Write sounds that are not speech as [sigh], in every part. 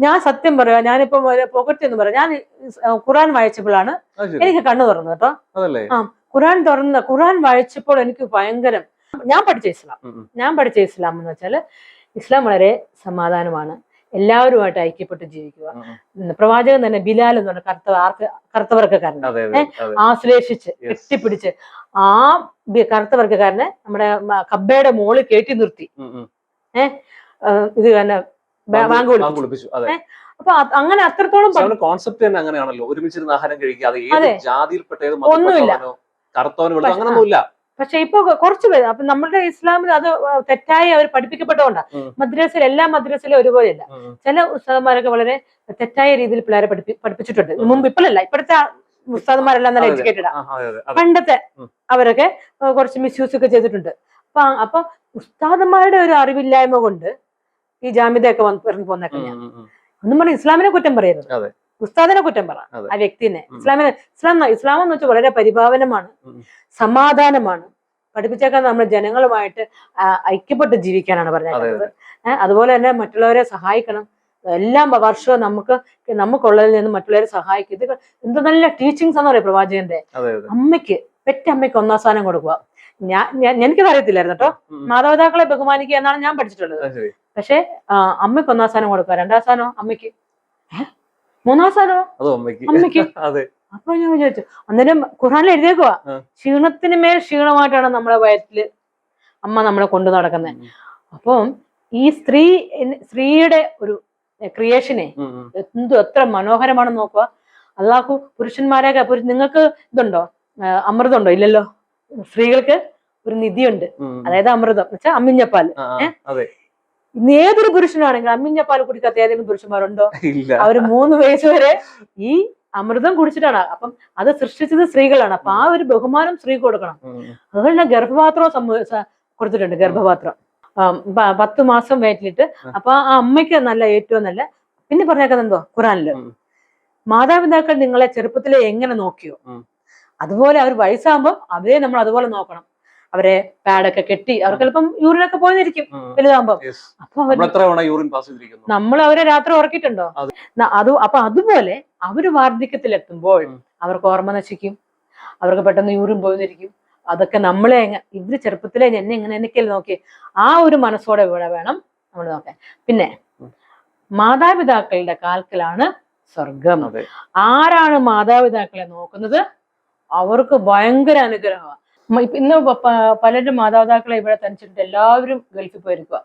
ഞാൻ സത്യം പറയാ ഞാനിപ്പോ പോക്കറ്റ് എന്ന് പറയാം. ഞാൻ ഖുറാൻ വായിച്ചപ്പോഴാണ് എനിക്ക് കണ്ണു തുറന്നു കേട്ടോ. ആ. ഖുറാൻ തുറന്ന ഖുറാൻ വായിച്ചപ്പോൾ എനിക്ക് ഭയങ്കരം ഞാൻ പഠിച്ച ഇസ്ലാം. ഞാൻ പഠിച്ച ഇസ്ലാം എന്ന് വെച്ചാൽ ഇസ്ലാം വളരെ സമാധാനമാണ്. എല്ലാവരുമായിട്ട് ഐക്യപ്പെട്ട് ജീവിക്കുക. പ്രവാചകൻ തന്നെ ബിലാൽ എന്ന് പറഞ്ഞ കറുത്ത ആർക്ക് അതെ ആശ്ലേഷിച്ച് കെട്ടിപ്പിടിച്ച് ആ ബി- കറുത്ത വർഗക്കാരനെ നമ്മുടെ കബ്ബയുടെ മോൾ കയറ്റി നിർത്തി. ഉം. ഇത് തന്നെ ബാങ്ക് വിളിപ്പിച്ചു. അതെ. അപ്പൊ അങ്ങനെ അത്രത്തോളം കോൺസെപ്റ്റ് തന്നെ അങ്ങനെയാണല്ലോ. ഒരുമിച്ചിരുന്ന് ആഹാരം കഴിക്കുക അത് ഏത്. ജാതിയിൽപ്പെട്ട ഏത് ഒന്നുമില്ല. കറുത്തവനോ അങ്ങനൊന്നുമില്ല. പക്ഷെ ഇപ്പൊ കുറച്ച് പേര് അപ്പൊ നമ്മുടെ ഇസ്ലാമിൽ അത് തെറ്റായി അവർ പഠിപ്പിക്കപ്പെട്ടതുകൊണ്ടാണ്. മദ്രസയിൽ എല്ലാ മദ്രസയിലും ഒരുപോലെയല്ല. ചില ഉസ്താദന്മാരൊക്കെ വളരെ തെറ്റായ രീതിയിൽ പിള്ളേരെ പഠിപ്പി പഠിപ്പിച്ചിട്ടുണ്ട്. മുമ്പ് ഇപ്പോഴല്ല ഇപ്പോഴത്തെ ഉസ്താദന്മാരെല്ലാം നല്ല. എഡ്യൂക്കേറ്റഡ്. പണ്ടത്തെ അവരൊക്കെ കുറച്ച് മിസ്യൂസ് ഒക്കെ ചെയ്തിട്ടുണ്ട്. അപ്പൊ അപ്പൊ ഉസ്താദന്മാരുടെ ഒരു അറിവില്ലായ്മ കൊണ്ട് ഈ ജാമ്യതയൊക്കെ വന്ന് പറഞ്ഞു പോകുന്നൊക്കെ ഉം. ഒന്നും പറഞ്ഞു ഇസ്ലാമിനെ കുറ്റം പറയരുത്. ഉസ്താദിനെ കുറ്റം പറ ആ വ്യക്തിനെ. ഇസ്ലാമിനെ ഇസ്ലാം ഇസ്ലാം എന്ന് വെച്ചാൽ വളരെ പരിഭാവനമാണ് സമാധാനമാണ്. പഠിപ്പിച്ചേക്കാൻ നമ്മൾ ജനങ്ങളുമായിട്ട് ഐക്യപ്പെട്ട് ജീവിക്കാനാണ് പറഞ്ഞത് അതുപോലെ തന്നെ മറ്റുള്ളവരെ സഹായിക്കണം. എല്ലാം വർഷവും നമുക്ക് നമുക്കുള്ളതിൽ നിന്ന് മറ്റുള്ളവരെ സഹായിക്കും ഇത് എന്ത് നല്ല ടീച്ചിങ്സ് എന്ന് പറയും പ്രവാചകന്റെ? അമ്മയ്ക്ക് പെറ്റമ്മയ്ക്ക് ഒന്നാം സ്ഥാനം കൊടുക്കുക. ഞാൻ ഞാൻ- എനിക്കത് അറിയത്തില്ലായിരുന്നു കേട്ടോ. മാതാപിതാക്കളെ ബഹുമാനിക്കുക എന്നാണ് ഞാൻ പഠിച്ചിട്ടുള്ളത്. പക്ഷെ അമ്മയ്ക്ക് ഒന്നാം സ്ഥാനം കൊടുക്കുക. രണ്ടാം സ്ഥാനോ? അമ്മയ്ക്ക്? മൂന്നാം സ്ഥാനോ? അമ്മയ്ക്ക് അമ്മയ്ക്ക്? [laughs] അപ്പൊ ഞാൻ വിചാരിച്ചു അന്നേരം ഖുറാനിൽ എഴുതിയേക്കുക. ക്ഷീണത്തിന് മേൽ ക്ഷീണമായിട്ടാണ് നമ്മളെ വയറ്റിൽ അമ്മ നമ്മളെ കൊണ്ടു നടക്കുന്നത് അപ്പം ഈ സ്ത്രീ സ്ത്രീയുടെ ഒരു ക്രിയേഷനെ. എന്തു എത്ര മനോഹരമാണെന്ന് നോക്കുക അള്ളാഹു പുരുഷന്മാരെയൊക്കെ പുരുഷ- നിങ്ങൾക്ക് ഇതുണ്ടോ? അമൃതമുണ്ടോ ഇല്ലല്ലോ. സ്ത്രീകൾക്ക് ഒരു നിധിയുണ്ട്. അതായത് അമൃതം. വെച്ചാൽ അമ്മിഞ്ഞപ്പാൽ. ഇന്ന് ഏതൊരു പുരുഷനാണെങ്കിലും അമ്മിഞ്ഞപ്പാൽ കുടിക്കാത്ത ഏതെങ്കിലും പുരുഷന്മാരുണ്ടോ? അവർ മൂന്ന് വയസ്സ് വരെ ഈ അമൃതം കുടിച്ചിട്ടാണ്. അപ്പം അത് സൃഷ്ടിച്ചത് സ്ത്രീകളാണ്. അപ്പൊ ആ ഒരു ബഹുമാനം സ്ത്രീ കൊടുക്കണം. അതുകൊണ്ട് ഉം. അതുപോലെ തന്നെ ഗർഭപാത്രം സംഭവിച്ച കൊടുത്തിട്ടുണ്ട് ഗർഭപാത്രം. പത്ത് മാസം വയറ്റിലിട്ട് അപ്പൊ ആ അമ്മയ്ക്ക് നല്ല ഏറ്റവും നല്ല പിന്നെ പറഞ്ഞേക്കുന്നത് എന്തോ? ഖുറാനിൽ. മാതാപിതാക്കൾ നിങ്ങളെ ചെറുപ്പത്തിലെ എങ്ങനെ നോക്കിയോ? അതുപോലെ അവർ വയസ്സാകുമ്പോൾ അവരെ നമ്മൾ അതുപോലെ നോക്കണം. അവരെ പാഡൊക്കെ കെട്ടി അവർക്ക് ചിലപ്പം യൂറിനൊക്കെ പോയിരിക്കും. വലുതാകുമ്പോ. അപ്പൊ നമ്മൾ അവരെ രാത്രി ഉറക്കിയിട്ടുണ്ടോ? അത്. അപ്പൊ അതുപോലെ അവർ വാർദ്ധക്യത്തിലെത്തുമ്പോൾ. അവർക്ക് ഓർമ്മ നശിക്കും. അവർക്ക് പെട്ടെന്ന് യൂറിൻ പോയിരിക്കും അതൊക്കെ നമ്മളെ ഇവർ ചെറുപ്പത്തിലെ എന്നെ എങ്ങനെ എനിക്കല്ലേ നോക്കി. ആ ഒരു മനസ്സോടെ ഇവിടെ വേണം നമ്മൾ നോക്കാൻ. പിന്നെ മാതാപിതാക്കളുടെ കാൽക്കലാണ് സ്വർഗം ആരാണ് മാതാപിതാക്കളെ നോക്കുന്നത്? അവർക്ക് ഭയങ്കര അനുഗ്രഹമാണ് ഇന്ന് പലരും മാതാപിതാക്കളെ ഇവിടെ തനിച്ചിട്ട് എല്ലാവരും ഗൾഫിൽ പോയിരിക്കുക.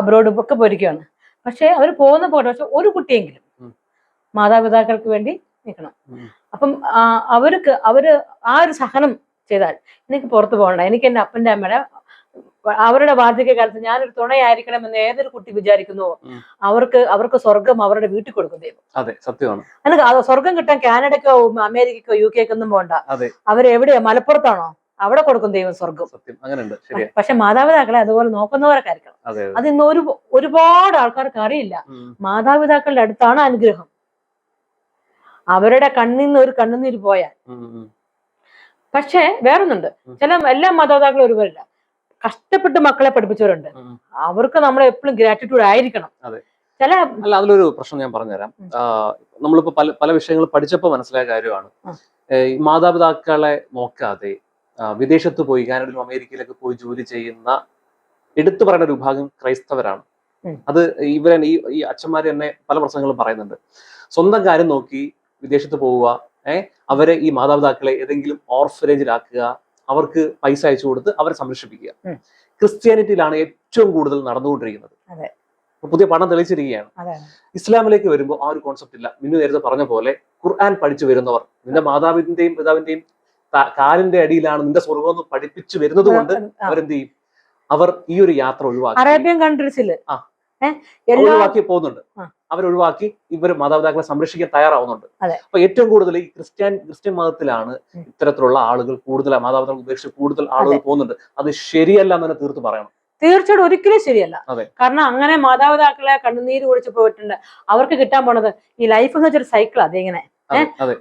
അബ്രോഡ് ഒക്കെ പോയിരിക്കുകയാണ് പക്ഷെ അവർ പോകുന്ന പോലെ പക്ഷെ ഒരു കുട്ടിയെങ്കിലും മാതാപിതാക്കൾക്ക് വേണ്ടി നിൽക്കണം. അപ്പം അവർക്ക് അവർ ആ ഒരു സഹനം ചെയ്താൽ എനിക്ക് പുറത്തു പോകണ്ട. എനിക്ക് എന്റെ അപ്പന്റെ അമ്മയുടെ അവരുടെ വാർദ്ധക്യ കാലത്ത് ഞാനൊരു തുണയായിരിക്കണം എന്ന് ഏതൊരു കുട്ടി വിചാരിക്കുന്നുവോ. അവർക്ക് അവർക്ക് സ്വർഗം അവരുടെ വീട്ടിൽ കൊടുക്കും ദൈവം. അതെ സത്യമാണ്. അല്ല അത് സ്വർഗം കിട്ടാൻ കാനഡക്കോ അമേരിക്കക്കോ യു കെക്കൊന്നും പോകണ്ട അവരെവിടെയാ? മലപ്പുറത്താണോ? അവിടെ കൊടുക്കും ദൈവം സ്വർഗം പക്ഷെ മാതാപിതാക്കളെ അതുപോലെ നോക്കുന്നവരൊക്കെ ആയിരിക്കണം അതെ. ഇന്ന് ഒരു ഒരുപാട് ആൾക്കാർക്ക് അറിയില്ല. മാതാപിതാക്കളുടെ അടുത്താണ് അനുഗ്രഹം. അവരുടെ കണ്ണിൽ നിന്ന് ഒരു കണ്ണുനീര് പോയാൽ. പക്ഷേ വേറൊന്നുണ്ട്. ചില എല്ലാ മാതാപിതാക്കളും ഒരുപോലില്ല കഷ്ടപ്പെട്ട് മക്കളെ പഠിപ്പിച്ചവരുണ്ട്. അവർക്ക് നമ്മൾ എപ്പോഴും ഗ്രാറ്റിറ്റ്യൂഡ് ആയിരിക്കണം. ചില അല്ല അതിലൊരു പ്രശ്നം ഞാൻ പറഞ്ഞുതരാം. നമ്മളിപ്പോ പല പല വിഷയങ്ങൾ പഠിച്ചപ്പോ മനസ്സിലായ കാര്യമാണ്. മാതാപിതാക്കളെ നോക്കാതെ വിദേശത്ത് പോയി കാനഡയിലും അമേരിക്കയിലൊക്കെ പോയി ജോലി ചെയ്യുന്ന എടുത്തു പറയുന്ന ഒരു വിഭാഗം ക്രൈസ്തവരാണ്. അത് ഇവരെ ഈ ഈ അച്ഛന്മാർ തന്നെ പല പ്രശ്നങ്ങളും പറയുന്നുണ്ട്. സ്വന്തം കാര്യം നോക്കി വിദേശത്ത് പോവുക ഏഹ് അവരെ ഈ മാതാപിതാക്കളെ ഏതെങ്കിലും ഓർഫനേജിലാക്കുക അവർക്ക് പൈസ അയച്ചു കൊടുത്ത് അവരെ സംരക്ഷിപ്പിക്കുക. ക്രിസ്ത്യാനിറ്റിയിലാണ് ഏറ്റവും കൂടുതൽ നടന്നുകൊണ്ടിരിക്കുന്നത്. പുതിയ പഠനം തെളിയിച്ചിരിക്കുകയാണ്. ഇസ്ലാമിലേക്ക് വരുമ്പോൾ ആ ഒരു കോൺസെപ്റ്റ് ഇല്ല. മിന്നു നേരത്തെ പറഞ്ഞ പോലെ ഖുർആൻ പഠിച്ചു വരുന്നവർ നിന്റെ മാതാവിന്റെയും പിതാവിന്റെയും കാലിന്റെ അടിയിലാണ് നിന്റെ സ്വർഗം എന്ന് പഠിപ്പിച്ചു വരുന്നത് കൊണ്ട്. അവരെന്ത് ചെയ്യും? അവർ ഈ ഒരു യാത്ര ഒഴിവാക്കി. അറേബ്യൻ കൺട്രീസിൽ ആ. ഒഴിവാക്കി പോകുന്നുണ്ട്. അവരൊഴിവാക്കി ഇവർ മാതാപിതാക്കളെ സംരക്ഷിക്കാൻ തയ്യാറാവുന്നുണ്ട്. അപ്പൊ ഏറ്റവും കൂടുതൽ ഈ ക്രിസ്ത്യൻ ക്രിസ്ത്യൻ മതത്തിലാണ്. ഇത്തരത്തിലുള്ള ആളുകൾ കൂടുതൽ മാതാപിതാക്കൾ ഉപേക്ഷിച്ച് കൂടുതൽ ആളുകൾ പോകുന്നുണ്ട്. അത് ശരിയല്ല എന്ന് തന്നെ തീർത്ത് പറയണം. തീർച്ചയായിട്ടും ഒരിക്കലും ശരിയല്ല. കാരണം അങ്ങനെ മാതാപിതാക്കളെ കണ്ണുനീര് കുടിച്ച് പോയിട്ടുണ്ട്. അവർക്ക് കിട്ടാൻ പോണത് ഈ ലൈഫ് എന്ന് വെച്ചൊരു സൈക്കിൾ അതിങ്ങനെ? അതെ അതെ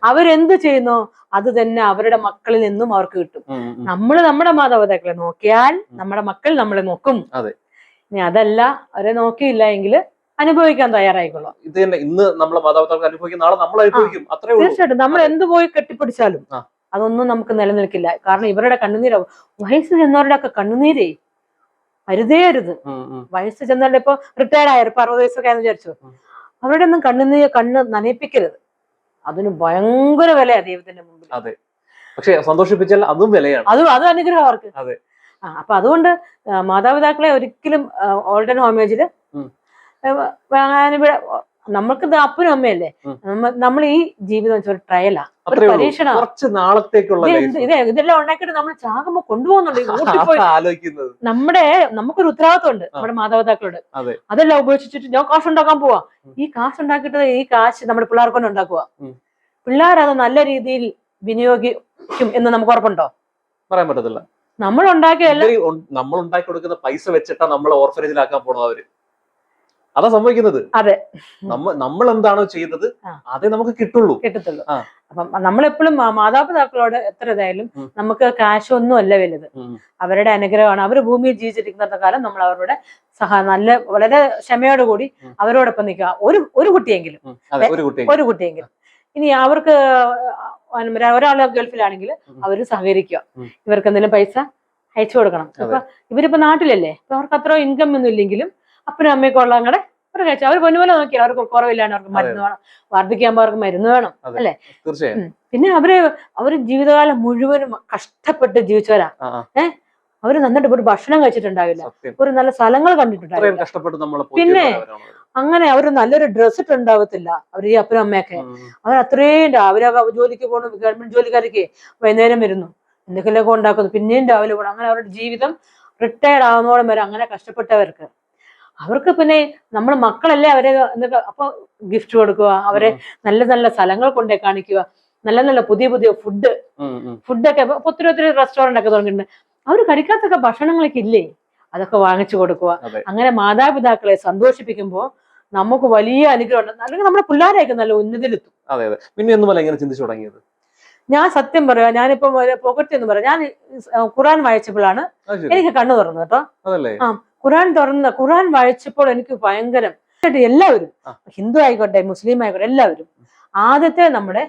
അവരെന്ത് ചെയ്യുന്നു? അത് തന്നെ അവരുടെ മക്കളിൽ നിന്നും അവർക്ക് കിട്ടും. നമ്മൾ നമ്മുടെ മാതാപിതാക്കളെ നോക്കിയാൽ നമ്മുടെ മക്കൾ നമ്മളെ നോക്കും. ഇനി അതല്ല അവരെ നോക്കിയില്ല എങ്കിൽ അനുഭവിക്കാൻ തയ്യാറായിക്കൊള്ളാം ഇത് തന്നെ ഇന്ന് നമ്മളെ മാതാപിതാക്കൾ അനുഭവിക്കും നാളെ നമ്മൾ അനുഭവിക്കും. അത്രേ തീർച്ചയായിട്ടും. നമ്മൾ. എന്ത് പോയി കെട്ടിപ്പിടിച്ചാലും അതൊന്നും നമുക്ക് നിലനിൽക്കില്ല. കാരണം ഇവരുടെ കണ്ണുനീരാവും വയസ്സ് ചെന്നവരുടെ ഒക്കെ കണ്ണുനീരേ. അരുതേ അരുത്. വയസ്സ് ചെന്നവരുടെ ഇപ്പൊ റിട്ടയർഡ് ആയ ഇപ്പൊ അറുപത് വയസ്സൊക്കെ ആയെന്ന് വിചാരിച്ചു? അവരുടെ ഒന്നും കണ്ണുനീര് കണ്ണ് നനയിപ്പിക്കരുത്. അതിന് ഭയങ്കര വിലയാ ദൈവത്തിന്റെ മുമ്പിൽ. അതെ. പക്ഷെ സന്തോഷിപ്പിച്ചാൽ അതും വിലയാണ്. അതും അത് അനുഗ്രഹം അവർക്ക്. അതെ. ആ അപ്പൊ അതുകൊണ്ട് മാതാപിതാക്കളെ ഒരിക്കലും ഓൾഡൻ ഹോമേജിൽ നമ്മൾക്ക് അപ്പനും അമ്മയല്ലേ? നമ്മൾ ഈ ജീവിതം വെച്ചാൽ ഒരു ട്രയലാ ഒരു പരീക്ഷണ. കുറച്ച് നാളത്തേക്കുള്ള ഇതെല്ലാം ഉണ്ടാക്കിയിട്ട് നമ്മൾ ചാകുമ്പോ കൊണ്ടുപോകുന്നുണ്ട്. [laughs] നമ്മുടെ നമുക്കൊരു ഉത്തരവാദിത്വം ഉണ്ട് നമ്മുടെ മാതാപിതാക്കളോട്. അതെ. അതെല്ലാം ഉപേക്ഷിച്ചിട്ട് ഞാൻ കാശ് ഉണ്ടാക്കാൻ പോവാ. ഈ കാശ് ഉണ്ടാക്കിയിട്ട് ഈ കാശ് നമ്മുടെ പിള്ളേർക്ക് കൊണ്ട് ഉണ്ടാക്കുക പിള്ളേരത് നല്ല രീതിയിൽ വിനിയോഗിക്കും എന്ന് നമുക്ക് ഉറപ്പുണ്ടോ? പറയാൻ പറ്റത്തില്ല. നമ്മൾ ഉണ്ടാക്കിയല്ല നമ്മൾ ഉണ്ടാക്കി കൊടുക്കുന്ന പൈസ വെച്ചിട്ടാ നമ്മൾ ഓർഫനേജിലാക്കാൻ പോണത് അവർ. അതാ സംഭവിക്കുന്നത്. അതെ. നമ്മ നമ്മൾ എന്താണോ ചെയ്തത് അതേ നമുക്ക് കിട്ടുള്ളൂ. കിട്ടത്തുള്ളൂ. അപ്പം നമ്മളെപ്പോഴും മാതാപിതാക്കളോട് എത്ര ഇതായാലും നമുക്ക് കാശ് ഒന്നും അല്ല വലുത് അവരുടെ അനുഗ്രഹമാണ്. അവർ ഭൂമിയിൽ ജീവിച്ചിരിക്കുന്ന കാലം നമ്മൾ അവരുടെ സഹ നല്ല വളരെ ക്ഷമയോടുകൂടി കൂടി അവരോടൊപ്പം നിൽക്കുക. ഒരു ഒരു കുട്ടിയെങ്കിലും. ഒരു കുട്ടി ഒരു കുട്ടിയെങ്കിലും. ഇനി അവർക്ക് ഒരാൾ ഗൾഫിലാണെങ്കിൽ. അവർ സഹകരിക്കുക. ഇവർക്ക് എന്തെങ്കിലും പൈസ അയച്ചു കൊടുക്കണം. അപ്പൊ ഇവരിപ്പോ നാട്ടിലല്ലേ? അപ്പൊ അവർക്ക് അത്ര ഇൻകം ഒന്നും ഇല്ലെങ്കിലും അപ്പനും അമ്മയൊക്കെ ഉള്ള അങ്ങടെ അവർ കഴിച്ചു. അവർ പൊന്നുപോലെ നോക്കിയാൽ അവർക്ക് കുറവില്ലാണ്ട് അവർക്ക്. മരുന്ന് വേണം. വർദ്ധിക്കുമ്പോൾ അവർക്ക് മരുന്ന് വേണം. തീർച്ചയായും. പിന്നെ അവർ അവർ ജീവിതകാലം മുഴുവനും കഷ്ടപ്പെട്ട് ജീവിച്ചവരാ. ആ, അവർ നന്നായിട്ട് ഒരു ഭക്ഷണം കഴിച്ചിട്ടുണ്ടാവില്ല. ഒരു നല്ല സ്ഥലങ്ങൾ കണ്ടിട്ടുണ്ടാവില്ല. പിന്നെ. അങ്ങനെ അവർ നല്ലൊരു ഡ്രസ് ഇട്ടുണ്ടാവത്തില്ല അവർ ഈ അപ്പനും അമ്മയൊക്കെ. അവർ അത്രയും രാവിലെ ജോലിക്ക് പോകണം ഗവൺമെന്റ് ജോലിക്കാർക്ക് വൈകുന്നേരം വരുന്നു. എന്തെങ്കിലുമൊക്കെ ഉണ്ടാക്കുന്നു പിന്നെയും രാവിലെ പോകണം അങ്ങനെ അവരുടെ ജീവിതം റിട്ടയർഡ് ആവുന്നോളം വരെ അങ്ങനെ കഷ്ടപ്പെട്ടവർക്ക് അവർക്ക് പിന്നെ നമ്മൾ മക്കളല്ലേ അവരെ എന്നൊക്കെ അപ്പൊ ഗിഫ്റ്റ് കൊടുക്കുക അവരെ നല്ല നല്ല സ്ഥലങ്ങൾ കൊണ്ടേ കാണിക്കുക നല്ല നല്ല പുതിയ പുതിയ ഫുഡ്. ഫുഡൊക്കെ ഇപ്പൊ ഒത്തിരി ഒത്തിരി റെസ്റ്റോറന്റ് ഒക്കെ തുടങ്ങിയിട്ടുണ്ട്. അവർ കഴിക്കാത്തൊക്കെ ഭക്ഷണങ്ങളൊക്കെ ഇല്ലേ? അതൊക്കെ വാങ്ങിച്ചു കൊടുക്കുക. അങ്ങനെ മാതാപിതാക്കളെ സന്തോഷിപ്പിക്കുമ്പോൾ നമുക്ക് വലിയ അനുഗ്രഹം അല്ലെങ്കിൽ നമ്മുടെ പിള്ളേരെയൊക്കെ നല്ല ഉന്നതിയിലെത്തും. അതെ അതെ. പിന്നെ ചിന്തിച്ചു തുടങ്ങിയത്? ഞാൻ സത്യം പറയാം ഞാനിപ്പോ പോക്കറ്റ് എന്ന് പറയാം. ഞാൻ ഖുറാൻ വായിച്ചപ്പോഴാണ് എനിക്ക് കണ്ണു തുറന്നു കേട്ടോ. ആ. ഖുറാൻ തുറന്ന ഖുറാൻ വായിച്ചപ്പോൾ എനിക്ക് ഭയങ്കരം എല്ലാവരും. ഹിന്ദു ആയിക്കോട്ടെ മുസ്ലിം ആയിക്കോട്ടെ എല്ലാവരും ആദ്യത്തെ നമ്മുടെ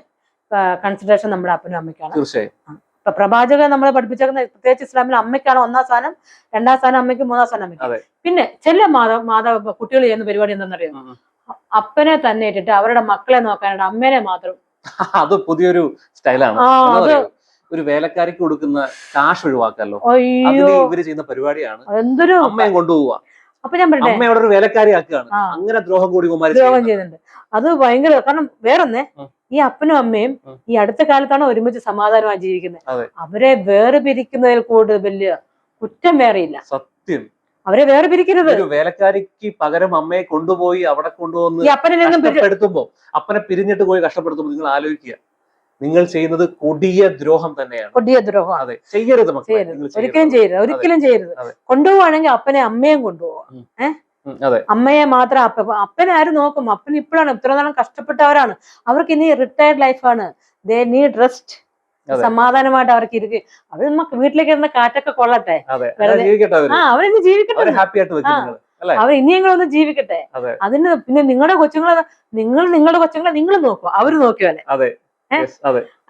കൺസിഡറേഷൻ നമ്മുടെ അപ്പനും അമ്മയ്ക്കാണ്. തീർച്ചയായും. ഇപ്പൊ പ്രവാചകൻ നമ്മളെ പഠിപ്പിച്ചേക്കുന്ന പ്രത്യേകിച്ച് ഇസ്ലാമിൽ അമ്മയ്ക്കാണ് ഒന്നാം സ്ഥാനം രണ്ടാം സ്ഥാനം അമ്മയ്ക്ക് മൂന്നാം സ്ഥാനം അമ്മയ്ക്ക്. പിന്നെ ചില മാതാ മാതാ കുട്ടികൾ ചെയ്യുന്ന പരിപാടി എന്താണെന്നറിയോ. അപ്പനെ തന്നെ ഇട്ടിട്ട് അവരുടെ മക്കളെ നോക്കാനായിട്ട് അമ്മേനെ മാത്രം. [laughs] അത് പുതിയൊരു സ്റ്റൈലാണ്. ഒരു വേലക്കാരിക്ക് കൊടുക്കുന്ന കാശ് ഒഴിവാക്കാലോ? അതിന് ഇവർ ചെയ്യുന്ന പരിപാടിയാണ്. എന്തൊരു അമ്മയും കൊണ്ടുപോവുക അപ്പൊ ഞാൻ പറയട്ടെ? അമ്മ ഒരു വേലക്കാരി ആക്കുകയാണ് അങ്ങനെ ദ്രോഹം കൂടി ദ്രോഹം ചെയ്യുന്നുണ്ട്. അത് ഭയങ്കര കാരണം വേറൊന്നേ. ഈ അപ്പനും അമ്മയും ഈ അടുത്ത കാലത്താണ് ഒരുമിച്ച് സമാധാനമായി ജീവിക്കുന്നത്. അവരെ വേറെ പിരിക്കുന്നതിൽ കൂടുതൽ വലിയ കുറ്റം വേറെയില്ല. സത്യം. അവരെ വേറെ പിരിക്കരുത് വേലക്കാരിക്ക് പകരം അമ്മയെ കൊണ്ടുപോയി അവിടെ കൊണ്ടുവന്ന് അപ്പനെ കഷ്ടപ്പെടുത്തുമ്പോ അപ്പനെ പിരിഞ്ഞിട്ട് പോയി കഷ്ടപ്പെടുത്തുമ്പോ നിങ്ങൾ ആലോചിക്കുക. നിങ്ങൾ ചെയ്യുന്നത് കൊടിയ ദ്രോഹം തന്നെയാണ്. കൊടിയ ദ്രോഹം. അതെ ചെയ്യരുത് ഒരിക്കലും ചെയ്യരുത്. ഒരിക്കലും ചെയ്യരുത്. കൊണ്ടുപോവാണെങ്കിൽ അപ്പനെ അമ്മയും കൊണ്ടുപോവാം. അതെ. അമ്മയെ മാത്രം അപ്പ അപ്പനെ ആരും നോക്കും? അപ്പൻ ഇപ്പോഴാണ് ഇത്ര നാളും കഷ്ടപ്പെട്ടവരാണ്. അവർക്ക് ഇനി റിട്ടയർഡ് ലൈഫാണ് ദേ നീഡ് റെസ്റ്റ്. സമാധാനമായിട്ട് അവർക്ക് ഇരിക്കും. അവർ നമുക്ക് വീട്ടിലേക്ക് ഇരുന്ന കാറ്റൊക്കെ കൊള്ളട്ടെ. ആ അവരിന്ന് ജീവിക്കട്ടെ. ഹാപ്പി ആയിട്ട് അവർ ഇനിയെങ്കിലും ഒന്ന് ജീവിക്കട്ടെ. അതെ. അതിന് പിന്നെ നിങ്ങളുടെ കൊച്ചുങ്ങളെ നിങ്ങൾ നിങ്ങളുടെ കൊച്ചുങ്ങളെ നിങ്ങൾ നോക്കുക. അവർ നോക്കിയാലേ.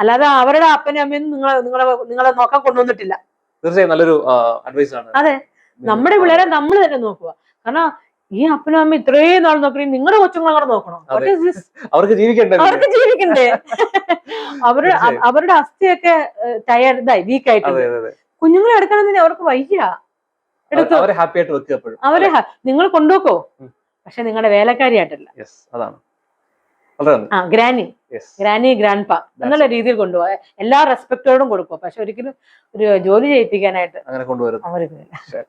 അല്ലാതെ അവരുടെ അപ്പനും അമ്മയും നിങ്ങളെ നിങ്ങളെ നിങ്ങളെ നോക്കാൻ കൊണ്ടുവന്നിട്ടില്ല. തീർച്ചയായും നല്ലൊരു അഡ്വൈസ് ആണ്. അതെ. നമ്മുടെ പിള്ളേരെ നമ്മൾ തന്നെ നോക്കുക. കാരണം ഈ അപ്പനും അമ്മ ഇത്രയും നാൾ നോക്കണേ നിങ്ങളുടെ കൊച്ചുങ്ങളെ കൂടെ നോക്കണം? അവർക്ക് ജീവിക്കണ്ടേ അവർക്ക് ജീവിക്കണ്ടേ? അവരുടെ അവരുടെ അസ്ഥിയൊക്കെ ടയർഡ് ഇതായി വീക്ക് ആയിട്ട് അതെ അതെ അതെ. കുഞ്ഞുങ്ങളെ എടുക്കണമെന്ന് അവർക്ക് വയ്യ. എടുത്തു? അവരെ ഹാപ്പി ആയിട്ട് വെക്കുക അവരെ നിങ്ങൾ കൊണ്ടുപോക്കോ. പക്ഷെ നിങ്ങളുടെ വേലക്കാരിയായിട്ടല്ല. അതാണ്. ആ ഗ്രാനി. ഗ്രാനി ഗ്രാൻഡ് പാ എന്നുള്ള രീതിയിൽ കൊണ്ടുപോകാം എല്ലാ റെസ്പെക്റ്റോടും കൊടുക്കുക പക്ഷെ ഒരിക്കലും ഒരു ജോലി ചെയ്യിപ്പിക്കാനായിട്ട് അങ്ങനെ കൊണ്ടുവരും അവർക്ക്.